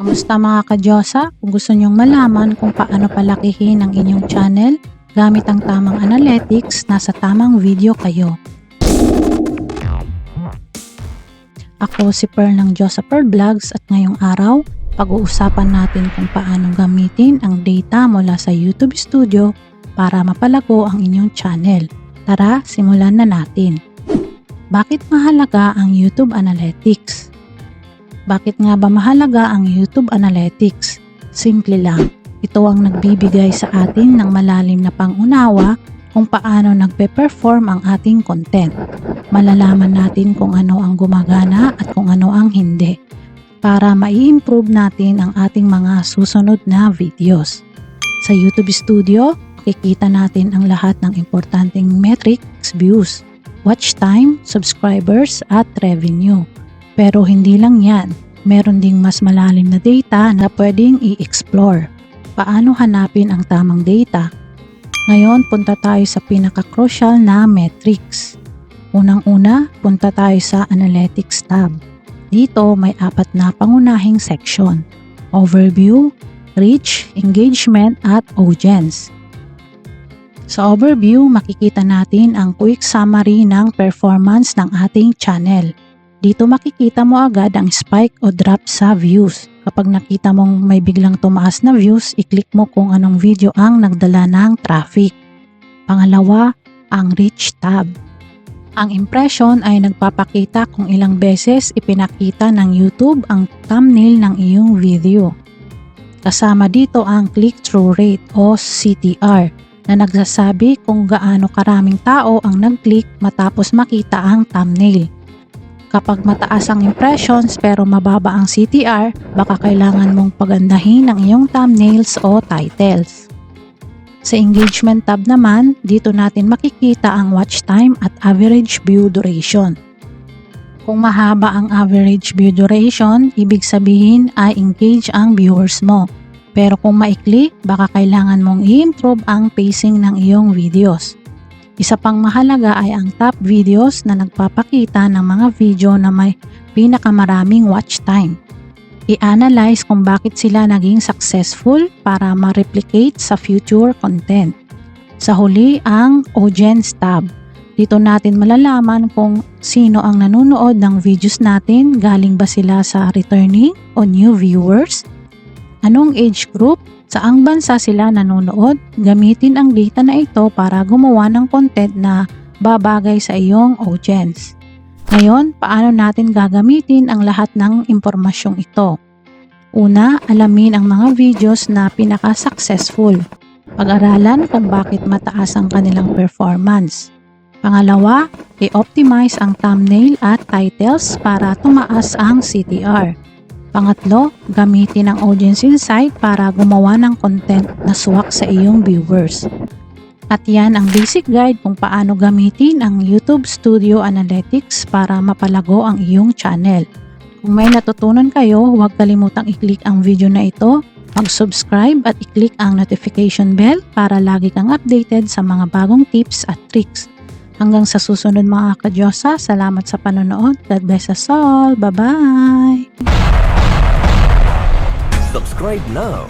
Kamusta mga kadyosa? Kung gusto nyong malaman kung paano palakihin ang inyong channel gamit ang tamang analytics, nasa tamang video kayo. Ako si Pearl ng Diyosa Pearl Vlogs at ngayong araw, pag-uusapan natin kung paano gamitin ang data mula sa YouTube Studio para mapalago ang inyong channel. Tara, simulan na natin. Bakit mahalaga ang YouTube Analytics? Bakit nga ba mahalaga ang YouTube Analytics? Simple lang. Ito ang nagbibigay sa atin ng malalim na pangunawa kung paano nagpe-perform ang ating content. Malalaman natin kung ano ang gumagana at kung ano ang hindi para mai-improve natin ang ating mga susunod na videos. Sa YouTube Studio, makikita natin ang lahat ng importanteng metrics, views, watch time, subscribers at revenue. Pero hindi lang yan, meron ding mas malalim na data na pwedeng i-explore. Paano hanapin ang tamang data? Ngayon, punta tayo sa pinaka-crucial na metrics. Unang-una, punta tayo sa Analytics tab. Dito may apat na pangunahing section. Overview, Reach, Engagement at Audience. Sa overview, makikita natin ang quick summary ng performance ng ating channel. Dito makikita mo agad ang spike o drop sa views. Kapag nakita mong may biglang tumaas na views, i-click mo kung anong video ang nagdala ng traffic. Pangalawa, ang Reach tab. Ang impression ay nagpapakita kung ilang beses ipinakita ng YouTube ang thumbnail ng iyong video. Kasama dito ang click-through rate o CTR na nagsasabi kung gaano karaming tao ang nag-click matapos makita ang thumbnail. Kapag mataas ang impressions pero mababa ang CTR, baka kailangan mong pagandahin ang iyong thumbnails o titles. Sa engagement tab naman, dito natin makikita ang watch time at average view duration. Kung mahaba ang average view duration, ibig sabihin ay engage ang viewers mo. Pero kung maikli, baka kailangan mong i-improve ang pacing ng iyong videos. Isa pang mahalaga ay ang top videos na nagpapakita ng mga video na may pinakamaraming watch time. I-analyze kung bakit sila naging successful para ma-replicate sa future content. Sa huli, ang Audience tab. Dito natin malalaman kung sino ang nanonood ng videos natin, galing ba sila sa returning o new viewers, anong age group, saang bansa sila nanonood, gamitin ang data na ito para gumawa ng content na babagay sa iyong audience. Ngayon, paano natin gagamitin ang lahat ng impormasyong ito? Una, alamin ang mga videos na pinaka-successful. Pag-aralan kung bakit mataas ang kanilang performance. Pangalawa, i-optimize ang thumbnail at titles para tumaas ang CTR. Pangatlo, gamitin ang audience insight para gumawa ng content na suwak sa iyong viewers. At yan ang basic guide kung paano gamitin ang YouTube Studio Analytics para mapalago ang iyong channel. Kung may natutunan kayo, huwag kalimutang i-click ang video na ito, mag-subscribe at i-click ang notification bell para lagi kang updated sa mga bagong tips at tricks. Hanggang sa susunod mga kadyosa, salamat sa panonood. God bless us all. Bye-bye! Subscribe now